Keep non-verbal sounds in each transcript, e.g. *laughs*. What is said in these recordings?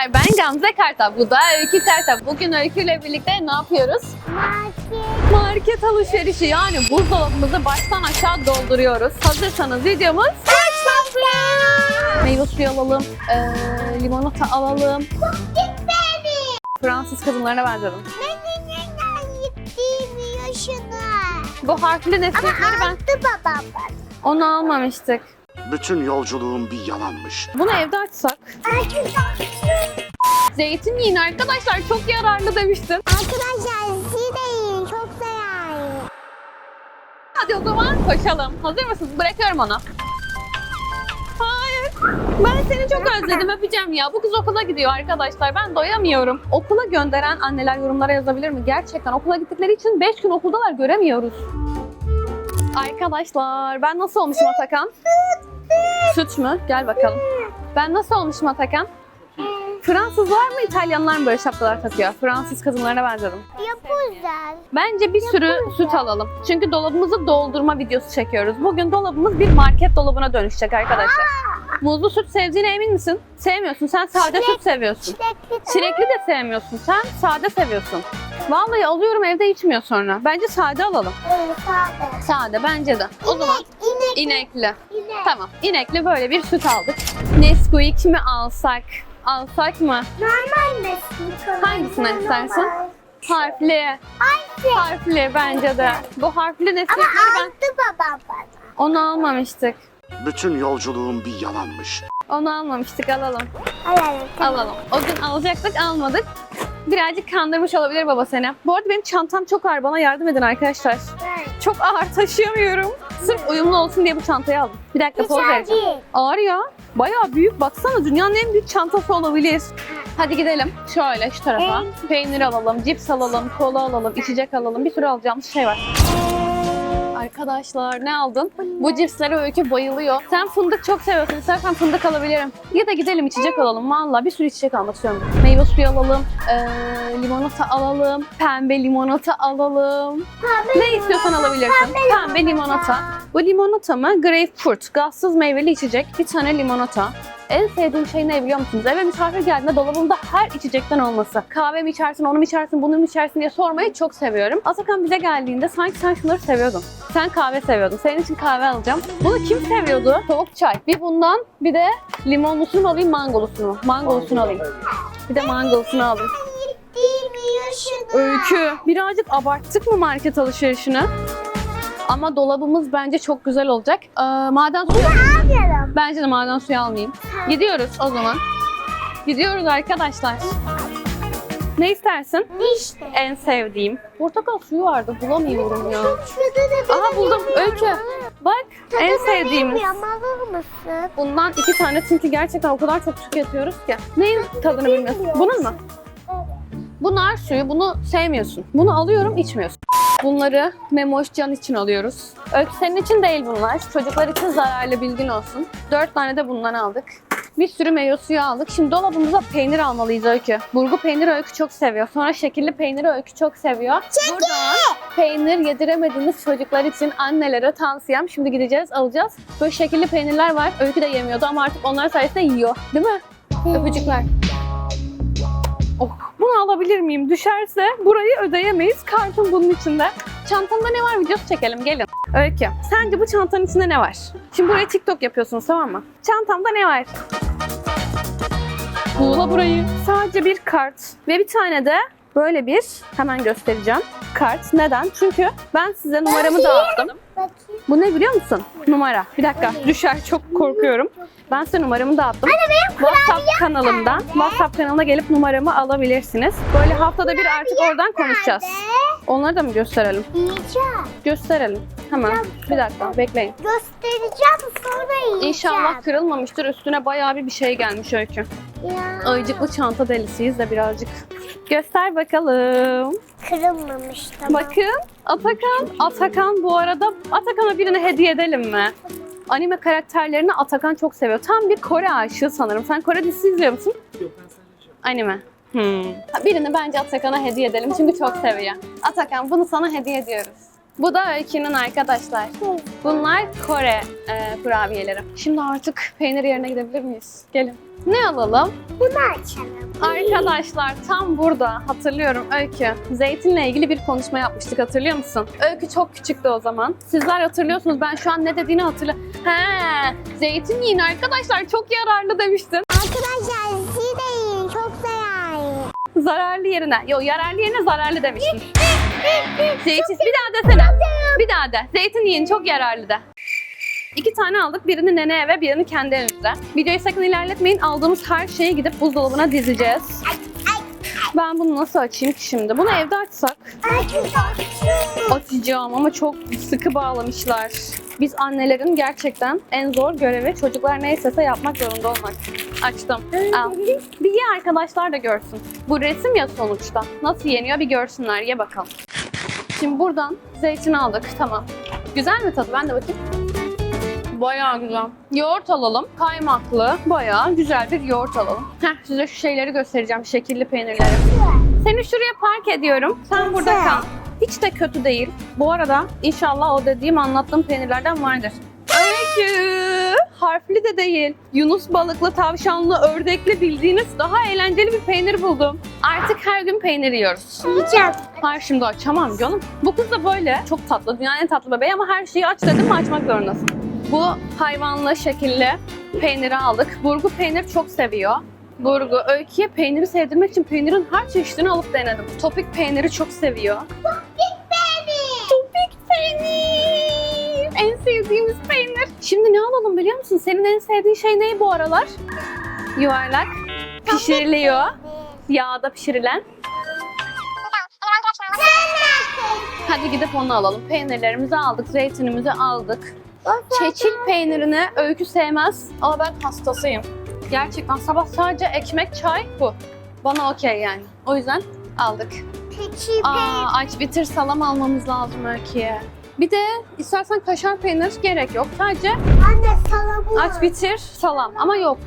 arkadaşlar ben Gamze Kartal. Bu da Öykü Kartal. Bugün Öykü ile birlikte ne yapıyoruz? Market. Market alışverişi yani buzdolabımızı baştan aşağı dolduruyoruz. Hazırsanız videomuz Başlasın. meyve suyu alalım, eee, limonata alalım. Fransız kadınlarına benzedim. Nenenenden gittiğim yaşına. Bu harfli Ama nesneleri ben aldı babam onu almamıştık. Bütün yolculuğum bir yalanmış. Bunu evde açsak. Zeytin yiyin arkadaşlar çok yararlı demiştin. Arkadaşlar siz de yiyin. Çok zararlı. Hadi o zaman koşalım. Hazır mısınız? Bırakıyorum onu. Hayır. Ben seni çok özledim. Öpeceğim ya. Bu kız okula gidiyor arkadaşlar. Ben doyamıyorum. Okula gönderen anneler yorumlara yazabilir mi? Gerçekten okula gittikleri için 5 gün okuldalar göremiyoruz. Arkadaşlar ben nasıl olmuşum Atakan? Süt mü? Gel bakalım. Ben nasıl olmuşum Atakan? Fransızlar mı İtalyanlar mı böyle şapkalar takıyor? Fransız kadınlarına benzedim. Yapacağız. Bence bir sürü süt alalım. Çünkü dolabımızı doldurma videosu çekiyoruz. Bugün dolabımız bir market dolabına dönüşecek arkadaşlar. Muzlu süt sevdiğine emin misin? Sevmiyorsun. Sen sade Çilek- süt seviyorsun. Çilekli de. Çilekli de sevmiyorsun. Sen sade seviyorsun. Vallahi alıyorum evde içmiyor sonra. Bence sade alalım. Evet, sade. Sade bence de. O zaman İnek, inekli. inek. Tamam. inekli böyle bir süt aldık. Nesquik mi alsak? Alsak mı? Normal Nesquik. Hangisinden normal. istersin? Harfli. Hangisi? Harfli bence de. Bu harfli Ama Nesquik'leri ben aldı babam bana. onu almamıştık. Bütün yolculuğum bir yalanmış. Onu almamıştık alalım. Alalım. Alalım. O gün alacaktık almadık. Birazcık kandırmış olabilir baba seni. Bu arada benim çantam çok ağır. Bana yardım edin arkadaşlar. Evet. Çok ağır taşıyamıyorum. Sırf uyumlu olsun diye bu çantayı aldım. Bir dakika poz vereceğim. Ağır ya. Bayağı büyük. Baksana dünyanın en büyük çantası olabilir. Hadi gidelim. Şöyle şu tarafa. Peynir alalım, cips alalım, kola alalım, içecek alalım. Bir sürü alacağımız şey var. Arkadaşlar ne aldın? Bu cipslere öykü bayılıyor. Sen fındık çok seviyorsun. İstersen fındık alabilirim. Ya da gidelim içecek alalım. Valla bir sürü içecek almak istiyorum. Meyve suyu alalım. eee, limonata alalım. Pembe limonata alalım. Ne istiyorsan alabilirsin. Pembe limonata. Bu limonata mı? Grapefruit. Gazsız meyveli içecek. Bir tane limonata. En sevdiğim şey ne biliyor musunuz? Eve misafir geldiğinde dolabımda her içecekten olması. Kahve mi içersin, onu mu içersin, bunu mu içersin diye sormayı çok seviyorum. Atakan bize geldiğinde sanki sen şunları seviyordun. Sen kahve seviyordun. Senin için kahve alacağım. Bunu kim seviyordu? Soğuk çay. Bir bundan bir de limonlusunu alayım, mangolusunu? Mangolusunu alayım. Bir de mangolusunu yaşına. Öykü. Birazcık abarttık mı market alışverişini? Ama dolabımız bence çok güzel olacak. Ee, maden suyu... Alalım. Bence de maden suyu almayayım. Gidiyoruz o zaman. Gidiyoruz arkadaşlar. Ne istersin? İşte. En sevdiğim. Portakal suyu vardı bulamıyorum ya. Aha buldum Öykü. Bak en sevdiğimiz. alır mısın? Bundan iki tane çünkü gerçekten o kadar çok tüketiyoruz ki. Neyin tadını bilmiyorsun? Bunun mu? Bu nar suyu, bunu sevmiyorsun. Bunu alıyorum, içmiyorsun. Bunları Memoş Can için alıyoruz. Öykü senin için değil bunlar. Çocuklar için zararlı bilgin olsun. Dört tane de bundan aldık. Bir sürü meyve suyu aldık. Şimdi dolabımıza peynir almalıyız Öykü. Burgu peyniri Öykü çok seviyor. Sonra şekilli peyniri Öykü çok seviyor. Buradan peynir yediremediğiniz çocuklar için annelere tavsiyem. Şimdi gideceğiz, alacağız. Böyle şekilli peynirler var. Öykü de yemiyordu ama artık onlar sayesinde yiyor. Değil mi? Öpücükler. Oh, bunu alabilir miyim? Düşerse burayı ödeyemeyiz. Kartım bunun içinde. Çantamda ne var videosu çekelim gelin. Öykü, sence bu çantanın içinde ne var? Şimdi buraya TikTok yapıyorsunuz tamam mı? Çantamda ne var? Buğla burayı. Sadece bir kart ve bir tane de böyle bir hemen göstereceğim kart. Neden? Çünkü ben size numaramı dağıttım. Bakayım. Bu ne biliyor musun? Numara. Bir dakika düşer çok korkuyorum. Ben size numaramı dağıttım. WhatsApp kanalımdan, WhatsApp kanalına gelip numaramı alabilirsiniz. Böyle haftada bir artık oradan konuşacağız. Onları da mı gösterelim? Yiyeceğim. Gösterelim. Hemen. Bir dakika bekleyin. Göstereceğim sonra yiyeceğim. İnşallah kırılmamıştır. Üstüne bayağı bir bir şey gelmiş Öykü. Ya. Ayıcıklı çanta delisiyiz de birazcık. Göster bakalım. Kırılmamış tamam. Bakın Atakan. Atakan bu arada Atakan'a birini hediye edelim mi? Anime karakterlerini Atakan çok seviyor. Tam bir Kore aşığı sanırım. Sen Kore dizisi izliyor musun? Yok ben sadece Anime. Hmm. Birini bence Atakan'a hediye edelim çünkü çok seviyor. Atakan bunu sana hediye ediyoruz. Bu da Öykü'nün arkadaşlar. Bunlar Kore e, kurabiyeleri. Şimdi artık peynir yerine gidebilir miyiz? Gelin. Ne alalım? Bunu açalım. Arkadaşlar tam burada hatırlıyorum Öykü. Zeytinle ilgili bir konuşma yapmıştık hatırlıyor musun? Öykü çok küçüktü o zaman. Sizler hatırlıyorsunuz ben şu an ne dediğini hatırla. He, zeytin yiyin arkadaşlar çok yararlı demiştin. Arkadaşlar siz de yiyin. Çok zararlı. Zararlı yerine. Yo yararlı yerine zararlı demiştin. *laughs* Zeytin bir daha desene. Bir daha de. Zeytin yiyin çok yararlı de. İki tane aldık. Birini nene eve, birini kendi evimize. Videoyu sakın ilerletmeyin. Aldığımız her şeyi gidip buzdolabına dizeceğiz. Ben bunu nasıl açayım ki şimdi? Bunu evde açsak. Açacağım ama çok sıkı bağlamışlar. Biz annelerin gerçekten en zor görevi çocuklar ne istese yapmak zorunda olmak. Açtım. Al. Bir ye arkadaşlar da görsün. Bu resim ya sonuçta. Nasıl yeniyor bir görsünler. Ye bakalım. Şimdi buradan zeytin aldık. Tamam. Güzel mi tadı? Ben de bakayım. Bayağı güzel. Yoğurt alalım. Kaymaklı. Bayağı güzel bir yoğurt alalım. Heh, size şu şeyleri göstereceğim. Şekilli peynirleri. Seni şuraya park ediyorum. Sen burada kal. Hiç de kötü değil. Bu arada inşallah o dediğim anlattığım peynirlerden vardır. Öykü. Harfli de değil. Yunus balıklı, tavşanlı, ördekli bildiğiniz daha eğlenceli bir peynir buldum. Artık her gün peynir yiyoruz. Yiyeceğim. Hayır şimdi açamam canım. Bu kız da böyle. Çok tatlı. Dünyanın en tatlı bebeği ama her şeyi aç dedim mi açmak zorundasın. Bu hayvanlı şekilli peyniri aldık. Burgu peynir çok seviyor. Burgu, Öykü'ye peyniri sevdirmek için peynirin her çeşidini alıp denedim. Topik peyniri çok seviyor. Topik peynir! En sevdiğimiz peynir. Şimdi ne alalım biliyor musun? Senin en sevdiğin şey ne bu aralar? Yuvarlak. Pişiriliyor. Yağda pişirilen. Hadi gidip onu alalım. Peynirlerimizi aldık, zeytinimizi aldık. Çeçil peynirini öykü sevmez ama ben hastasıyım. Gerçekten sabah sadece ekmek, çay bu. Bana okey yani. O yüzden aldık. Peki Aa, aç bitir salam almamız lazım öyküye. Bir de istersen kaşar peynir gerek yok. Sadece Anne salamı. aç bitir salam ama yok.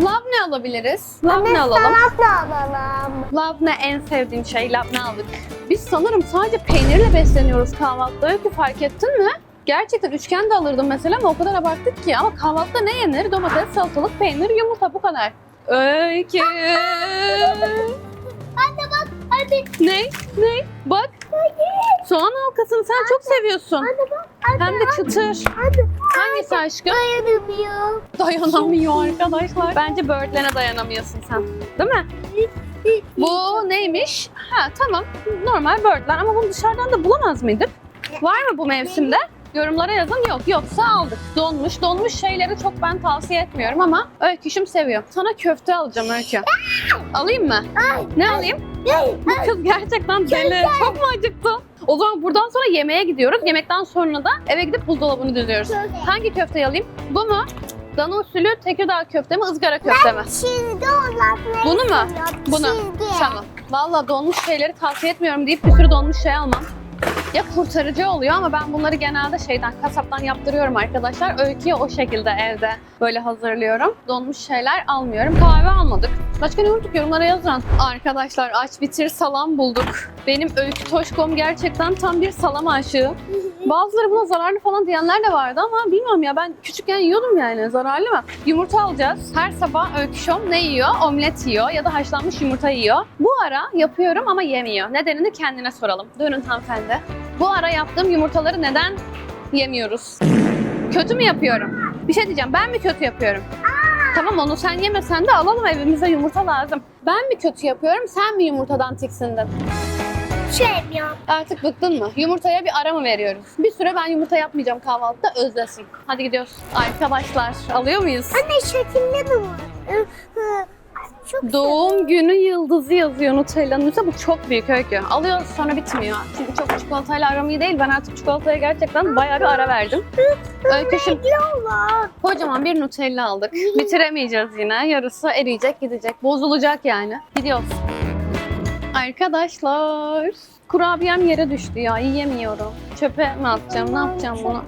Labne alabiliriz. Labne Anne alalım. salat da alalım. Labne en sevdiğim şey. Labne aldık. Biz sanırım sadece peynirle besleniyoruz kahvaltıda. Öykü fark ettin mi? Gerçekten üçgen de alırdım mesela ama o kadar abarttık ki. Ama kahvaltıda ne yenir? Domates, salatalık, peynir, yumurta bu kadar. Öykü. *laughs* Ne? Ne? Bak. Soğan halkasını sen çok seviyorsun. Anne bak. Anne, Hem de çıtır. Hangisi aşkım? Dayanamıyor. Dayanamıyor arkadaşlar. Bence böğürtlene dayanamıyorsun sen. Değil mi? Bu neymiş? Ha tamam. Normal böğürtlen ama bunu dışarıdan da bulamaz mıydık? Var mı bu mevsimde? Yorumlara yazın yok. Yoksa aldık. Donmuş. Donmuş şeyleri çok ben tavsiye etmiyorum ama Öyküşüm seviyor. Sana köfte alacağım Öykü. Alayım mı? Ne alayım? Bu kız gerçekten deli. Çok mu acıktı? O zaman buradan sonra yemeğe gidiyoruz. Yemekten sonra da eve gidip buzdolabını düzüyoruz. Hangi köfteyi alayım? Bu mu? Dana usulü Tekirdağ köfte mi, ızgara köfte mi? Çizgi olan Bunu mu? Bunu. Tamam. Valla donmuş şeyleri tavsiye etmiyorum deyip bir sürü donmuş şey almam. Ya kurtarıcı oluyor ama ben bunları genelde şeyden, kasaptan yaptırıyorum arkadaşlar. Öyküye o şekilde evde böyle hazırlıyorum. Donmuş şeyler almıyorum. Kahve almadık. Başka ne unuttuk yorumlara yazın. Arkadaşlar aç bitir salam bulduk. Benim öykü toşkom gerçekten tam bir salam aşığı. Bazıları buna zararlı falan diyenler de vardı ama bilmiyorum ya ben küçükken yiyordum yani zararlı mı? Yumurta alacağız. Her sabah öyküşom ne yiyor? Omlet yiyor ya da haşlanmış yumurta yiyor. Bu ara yapıyorum ama yemiyor. Nedenini kendine soralım. Dönün hanımefendi. Bu ara yaptığım yumurtaları neden yemiyoruz? Kötü mü yapıyorum? Bir şey diyeceğim ben mi kötü yapıyorum? Tamam onu sen yemesen de alalım evimize yumurta lazım. Ben mi kötü yapıyorum sen mi yumurtadan tiksindin? Sevmiyorum. Artık bıktın mı? Yumurtaya bir ara mı veriyoruz? Bir süre ben yumurta yapmayacağım kahvaltıda özlesin. Hadi gidiyoruz. Arkadaşlar alıyor muyuz? Anne şekilli? Hı, hı. Çok Doğum günü yıldızı yazıyor Nutella'nın üstüne. Bu çok büyük öykü. Alıyoruz sonra bitmiyor. Çünkü çok çikolatayla aram iyi değil. Ben artık çikolataya gerçekten bayağı bir ara verdim. Öykü şimdi Allah. kocaman bir Nutella aldık. Bitiremeyeceğiz yine. Yarısı eriyecek gidecek. Bozulacak yani. Gidiyoruz. Arkadaşlar. Kurabiyem yere düştü ya. Yiyemiyorum. Çöpe mi atacağım? Ne yapacağım bunu?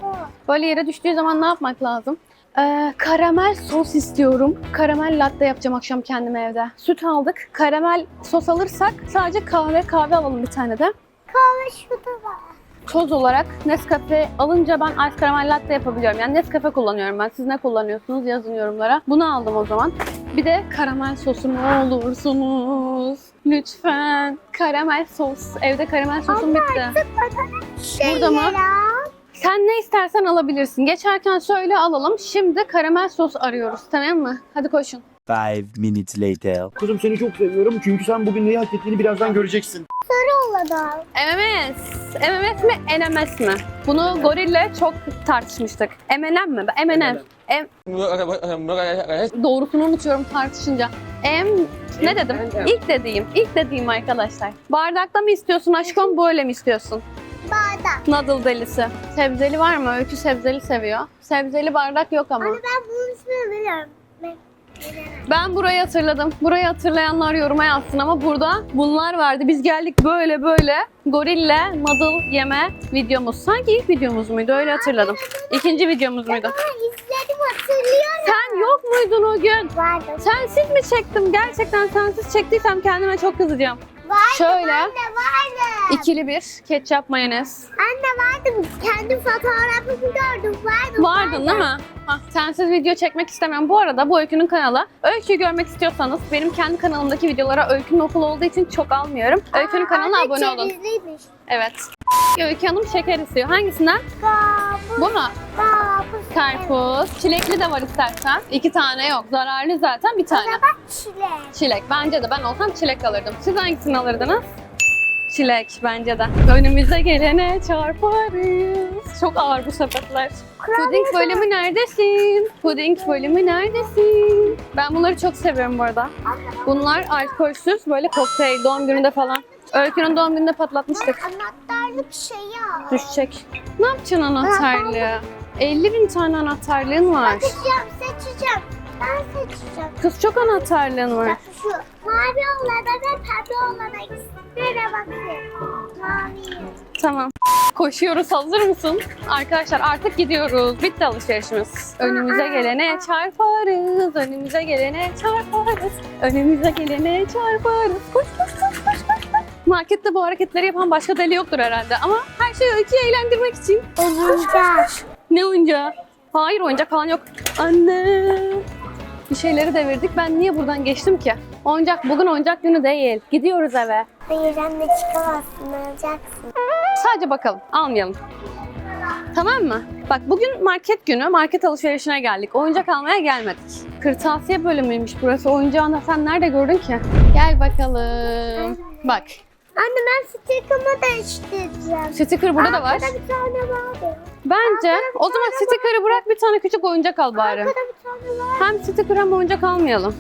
Böyle yere düştüğü zaman ne yapmak lazım? Ee, karamel sos istiyorum. Karamel latte yapacağım akşam kendime evde. Süt aldık. Karamel sos alırsak sadece kahve kahve alalım bir tane de. Kahve şurada var. toz olarak Nescafe alınca ben ice caramel latte yapabiliyorum. Yani Nescafe kullanıyorum ben. Siz ne kullanıyorsunuz yazın yorumlara. Bunu aldım o zaman. Bir de karamel sosu ne olursunuz. Lütfen. Karamel sos. Evde karamel sosum bitti. Burada mı? Sen ne istersen alabilirsin. Geçerken söyle alalım. Şimdi karamel sos arıyoruz tamam mı? Hadi koşun. Five minutes later. Kızım seni çok seviyorum çünkü sen bugün neyi hak ettiğini birazdan göreceksin. Oğlan. MMS. MMS mi? NMS mi? Bunu gorille çok tartışmıştık. M&M mi? M&M. M... Doğrusunu unutuyorum tartışınca. M... Ne dedim? İlk dediğim. İlk dediğim arkadaşlar. Bardakta mı istiyorsun aşkım? Böyle mi istiyorsun? Bardak. Noodle delisi. Sebzeli var mı? Öykü sebzeli seviyor. Sebzeli bardak yok ama. Anne ben bunun ismini biliyorum. Ben burayı hatırladım. Burayı hatırlayanlar yoruma yazsın ama burada bunlar vardı. Biz geldik böyle böyle gorille noodle yeme videomuz. Sanki ilk videomuz muydu? Öyle hatırladım. İkinci videomuz muydu? İzledim hatırlıyorum. Sen yok muydun o gün? Vardı. Sensiz mi çektim? Gerçekten sensiz çektiysem kendime çok kızacağım. Vardı. Şöyle Anne vardı. ikili bir ketçap mayonez. Anne vardı. Kendi fotoğrafımı gördüm. Vardı. Vardın değil mi? Hah, sensiz video çekmek istemem. Bu arada bu Öykü'nün kanalı. Öykü'yü görmek istiyorsanız benim kendi kanalımdaki videolara Öykü'nün okulu olduğu için çok almıyorum. Öykü'nün kanalına abone olun. Evet. Öykü Hanım şeker istiyor. Hangisinden? Karpuz. Bu mu? Karpuz. Karpuz. Çilekli de var istersen. İki tane yok. Zararlı zaten bir tane. zaman çilek. Çilek. Bence de ben olsam çilek alırdım. Siz hangisini alırdınız? Çilek bence de. Önümüze gelene çarparız. Çok ağır bu sepetler. Puding bölümü neredesin? Puding bölümü neredesin? Ben bunları çok seviyorum bu arada. Bunlar alkolsüz böyle kokteyl doğum gününde falan. Öykünün doğum gününde patlatmıştık. Anahtarlı bir şey ya. Düşecek. Ne yapacaksın anahtarlığı? 50 bin tane anahtarlığın var. Seçeceğim, seçeceğim. Ben seçeceğim. Kız çok anahtarlığın var. Bak şu mavi olana ve pembe olana ikisine bakayım. Mavi. Tamam. Koşuyoruz. Hazır mısın? Arkadaşlar artık gidiyoruz. Bitti alışverişimiz. Önümüze gelene çarparız. Önümüze gelene çarparız. Önümüze gelene çarparız. Koş koş koş koş koş. Markette bu hareketleri yapan başka deli yoktur herhalde ama her şey öyküyü eğlendirmek için. Oyuncak. Ne oyuncağı? Hayır oyuncak falan yok. Anne. Bir şeyleri devirdik. Ben niye buradan geçtim ki? Oyuncak bugün oyuncak günü değil. Gidiyoruz eve. Hayır anne çıkamazsın, alacaksın. Sadece bakalım. Almayalım. Tamam mı? Bak bugün market günü. Market alışverişine geldik. Oyuncak almaya gelmedik. Kırtasiye bölümüymüş burası. Oyuncağını sen nerede gördün ki? Gel bakalım. Bak. Anne ben sticker'ımı değiştireceğim. Sticker burada da var. Arkada bir tane var. Bence o zaman sticker'ı bırak bir tane küçük oyuncak al bari. Arkada bir tane var. Hem sticker hem oyuncak almayalım.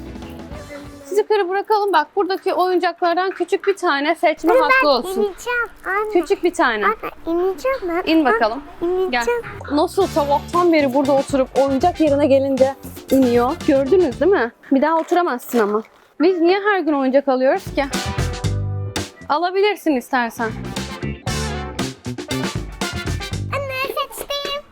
Sticker'ı bırakalım. Bak buradaki oyuncaklardan küçük bir tane seçme hakkı olsun. İneceğim. Anne. Küçük bir tane. Anne ineceğim ben. İn bakalım. İneceğim. Gel. Nasıl sabahtan beri burada oturup oyuncak yerine gelince iniyor. Gördünüz değil mi? Bir daha oturamazsın ama. Biz niye her gün oyuncak alıyoruz ki? Alabilirsin istersen. Anne seçtim.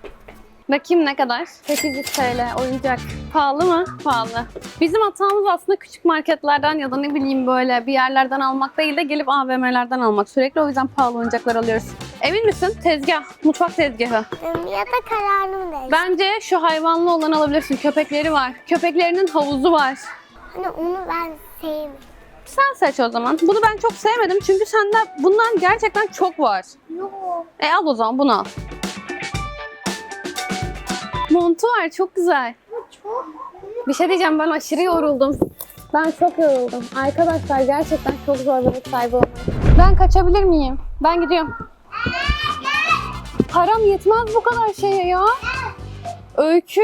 Bakayım ne kadar? 800 TL oyuncak. Pahalı mı? Pahalı. Bizim hatamız aslında küçük marketlerden ya da ne bileyim böyle bir yerlerden almak değil de gelip AVM'lerden almak. Sürekli o yüzden pahalı oyuncaklar alıyoruz. Emin misin? Tezgah, mutfak tezgahı. Ya da kararımı değiştirdim. Bence şu hayvanlı olan alabilirsin. Köpekleri var. Köpeklerinin havuzu var. Anne onu ben sevmiyorum. Sen seç o zaman. Bunu ben çok sevmedim çünkü sende bundan gerçekten çok var. Yok. E al o zaman bunu al. Montu var çok güzel. Çok Bir şey diyeceğim ben aşırı yoruldum. Ben çok yoruldum. Arkadaşlar gerçekten çok zor bebek sahibi olmak. Ben kaçabilir miyim? Ben gidiyorum. Param yetmez bu kadar şeye ya. Öykü.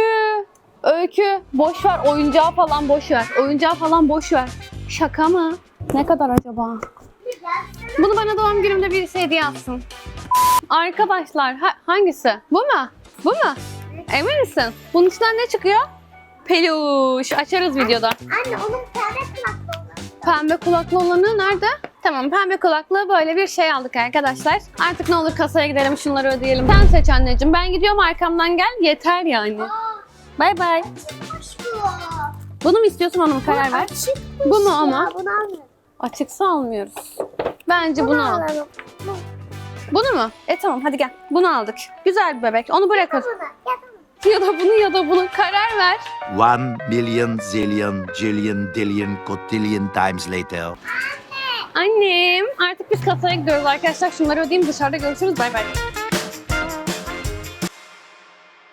Öykü. Boş ver oyuncağı falan boş ver. Oyuncağı falan boş ver. Şaka mı? Ne kadar acaba? Bunu bana doğum günümde birisi hediye alsın. Arkadaşlar ha- hangisi? Bu mu? Bu mu? Emin misin? Bunun içinden ne çıkıyor? Peluş. Açarız videoda. Anne onun pembe kulaklı olan. Pembe kulaklı olanı nerede? Tamam pembe kulaklı böyle bir şey aldık arkadaşlar. Artık ne olur kasaya gidelim şunları ödeyelim. Sen seç anneciğim. Ben gidiyorum arkamdan gel. Yeter yani. Bay bay. Bu. Bunu mu istiyorsun onu mu karar ver. Açıkmış Bu mu ya, ama? Bunu almıyorum. Açıksa almıyoruz. Bence bunu al. alalım. Bunu mu? E tamam hadi gel. Bunu aldık. Güzel bir bebek. Onu. Bunu ya da bunu. Ya da bunu ya da bunu. Karar ver. One million zillion jillion dillion cotillion times later. Annem. Artık biz kasaya gidiyoruz arkadaşlar. Şunları ödeyeyim dışarıda görüşürüz. Bay bay.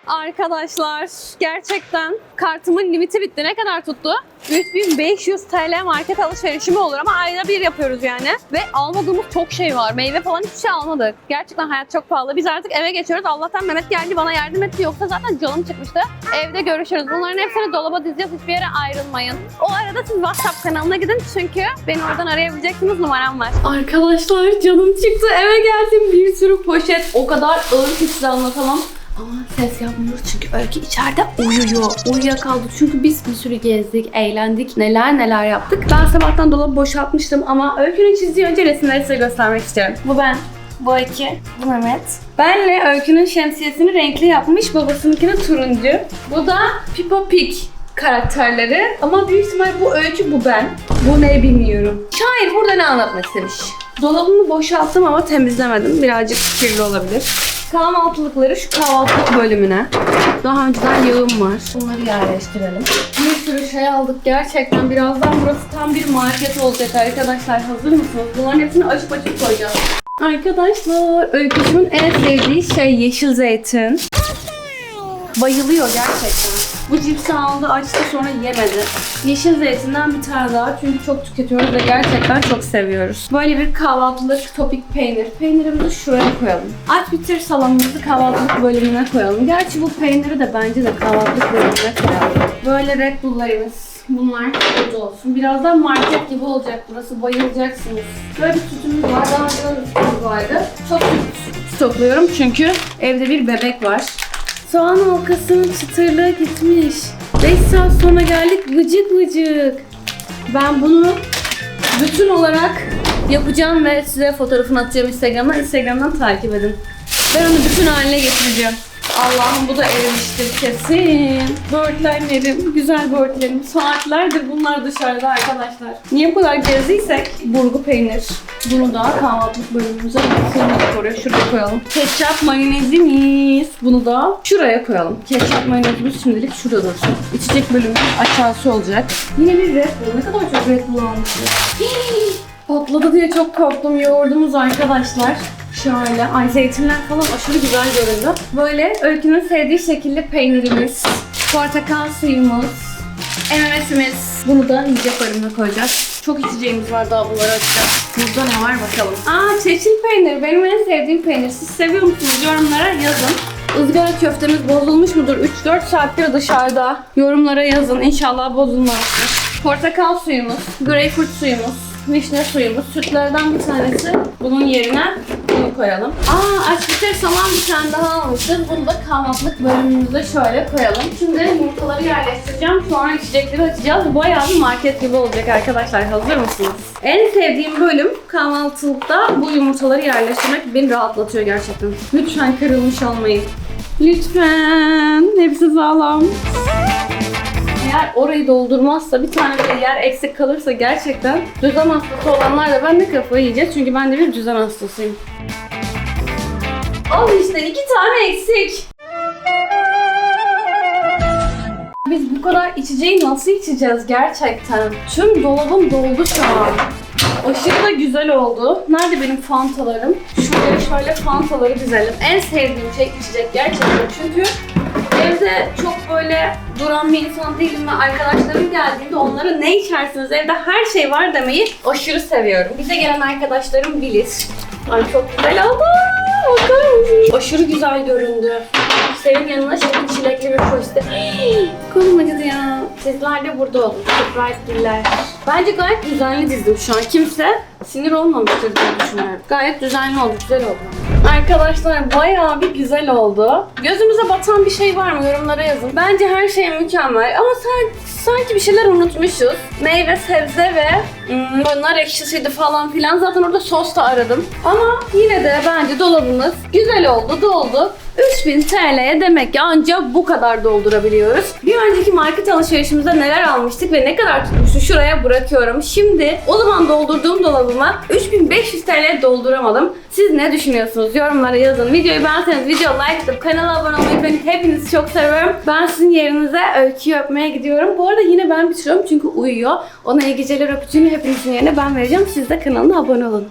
Arkadaşlar gerçekten kartımın limiti bitti. Ne kadar tuttu? 3500 TL market alışverişi mi olur ama ayda bir yapıyoruz yani. Ve almadığımız çok şey var. Meyve falan hiçbir şey almadık. Gerçekten hayat çok pahalı. Biz artık eve geçiyoruz. Allah'tan Mehmet geldi bana yardım etti. Yoksa zaten canım çıkmıştı. Evde görüşürüz. Bunların hepsini dolaba dizeceğiz. Hiçbir yere ayrılmayın. O arada siz WhatsApp kanalına gidin. Çünkü beni oradan arayabileceksiniz. Numaram var. Arkadaşlar canım çıktı. Eve geldim. Bir sürü poşet. O kadar ağır ki size anlatamam. Ama ses yapmıyoruz çünkü Öykü içeride uyuyor. Uyuyakaldı çünkü biz bir sürü gezdik, eğlendik, neler neler yaptık. Ben sabahtan dolabı boşaltmıştım ama Öykü'nün çizdiği önce resimleri size göstermek istiyorum. Bu ben, bu Öykü, bu Mehmet. Benle Öykü'nün şemsiyesini renkli yapmış, babasınınkini turuncu. Bu da Peppa Pig karakterleri. Ama büyük ihtimal bu Öykü, bu ben. Bu ne bilmiyorum. Şair burada ne anlatmak istemiş? Dolabımı boşalttım ama temizlemedim. Birazcık kirli olabilir. Kahvaltılıkları şu kahvaltılık bölümüne. Daha önceden yağım var. Bunları yerleştirelim. Bir sürü şey aldık. Gerçekten birazdan burası tam bir market olacak arkadaşlar. Hazır mısınız? Bunların hepsini açıp açıp koyacağız. Arkadaşlar Öykücümün en sevdiği şey yeşil zeytin. Bayılıyor gerçekten. Bu cipsi aldı açtı sonra yemedi. Yeşil zeytinden bir tane daha çünkü çok tüketiyoruz ve gerçekten çok seviyoruz. Böyle bir kahvaltılık topik peynir. Peynirimizi şuraya koyalım. Aç bitir salamımızı kahvaltılık bölümüne koyalım. Gerçi bu peyniri de bence de kahvaltılık bölümüne koyalım. Böyle Red Bull'larımız. Bunlar burada olsun. Birazdan market gibi olacak burası. Bayılacaksınız. Böyle bir sütümüz var. Daha önceden bir sütümüz vardı. Çok süt stokluyorum çünkü evde bir bebek var. Soğan halkasının çıtırlığı gitmiş. 5 saat sonra geldik vıcık vıcık. Ben bunu bütün olarak yapacağım ve size fotoğrafını atacağım Instagram'dan. Instagram'dan takip edin. Ben onu bütün haline getireceğim. Allah'ım bu da erimiştir kesin. Böğürtlenlerim, güzel böğürtlerim. Saatlerdir bunlar dışarıda arkadaşlar. Niye bu kadar gezdiysek burgu peynir. Bunu da kahvaltılık bölümümüze sığmadık oraya. Şuraya koyalım. Ketçap mayonezimiz. Bunu da şuraya koyalım. Ketçap mayonezimiz şimdilik şurada dursun. İçecek bölümümüz aşağısı olacak. Yine bir Red Bull. Ne kadar çok Red Bull almışız. Patladı diye çok korktum. Yoğurdumuz arkadaşlar. Şöyle. Ay zeytinler falan aşırı güzel göründü. Böyle Öykü'nün sevdiği şekilde peynirimiz, portakal suyumuz, MMS'imiz. Bunu da yiyecek bölümüne koyacağız. Çok içeceğimiz var daha bunları açacağız. Burada ne var bakalım. Aa çeçil peynir. Benim en sevdiğim peynir. Siz seviyor musunuz? Yorumlara yazın. Izgara köftemiz bozulmuş mudur? 3-4 saattir dışarıda. Yorumlara yazın. İnşallah bozulmazdır. Portakal suyumuz, greyfurt suyumuz, vişne suyumuz. Sütlerden bir tanesi. Bunun yerine bunu koyalım. Aa aç bitir saman bir tane daha almışız. Bunu da kahvaltılık bölümümüze şöyle koyalım. Şimdi yumurtaları yerleştireceğim. Sonra içecekleri açacağız. Bayağı bir market gibi olacak arkadaşlar. Hazır mısınız? En sevdiğim bölüm kahvaltılıkta bu yumurtaları yerleştirmek beni rahatlatıyor gerçekten. Lütfen kırılmış olmayın. Lütfen. Hepsi sağlam. Eğer orayı doldurmazsa bir tane bile yer eksik kalırsa gerçekten düzen hastası olanlar da ben de kafayı yiyeceğiz. Çünkü ben de bir düzen hastasıyım. Al işte iki tane eksik. Biz bu kadar içeceği nasıl içeceğiz gerçekten? Tüm dolabım doldu şu an. Aşırı da güzel oldu. Nerede benim fantalarım? Şuraya şöyle fantaları dizelim. En sevdiğim şey içecek gerçekten. Çünkü evde çok böyle duran bir insan değilim ve arkadaşlarım geldiğinde onlara ne içersiniz evde her şey var demeyi aşırı seviyorum. Bize gelen arkadaşlarım bilir. Ay çok güzel oldu. Aşırı güzel göründü. Senin yanına şimdi çilekli bir poşete. Kolum acıdı ya. Sizler de burada olun. Surprise Bence gayet düzenli dizdim şu an. Kimse sinir olmamıştır diye düşünüyorum. Gayet düzenli oldu, güzel oldu. Arkadaşlar bayağı bir güzel oldu. Gözümüze batan bir şey var mı? Yorumlara yazın. Bence her şey mükemmel ama sanki, sanki bir şeyler unutmuşuz. Meyve, sebze ve hmm, nar ekşisiydi falan filan. Zaten orada sos da aradım. Ama yine de bence dolabımız güzel oldu, doldu. 3000 TL'ye demek ki ancak bu kadar doldurabiliyoruz. Bir önceki market alışverişimizde neler almıştık ve ne kadar tutmuştu şuraya bırakıyorum. Şimdi o zaman doldurduğum dolabıma 3500 TL dolduramadım. Siz ne düşünüyorsunuz? Yorumlara yazın. Videoyu beğenseniz video like atıp kanala abone olmayı unutmayın. Hepinizi çok seviyorum. Ben sizin yerinize öyküyü öpmeye gidiyorum. Bu arada yine ben bitiriyorum çünkü uyuyor. Ona iyi geceler öpücüğünü hepinizin yerine ben vereceğim. Siz de kanalına abone olun.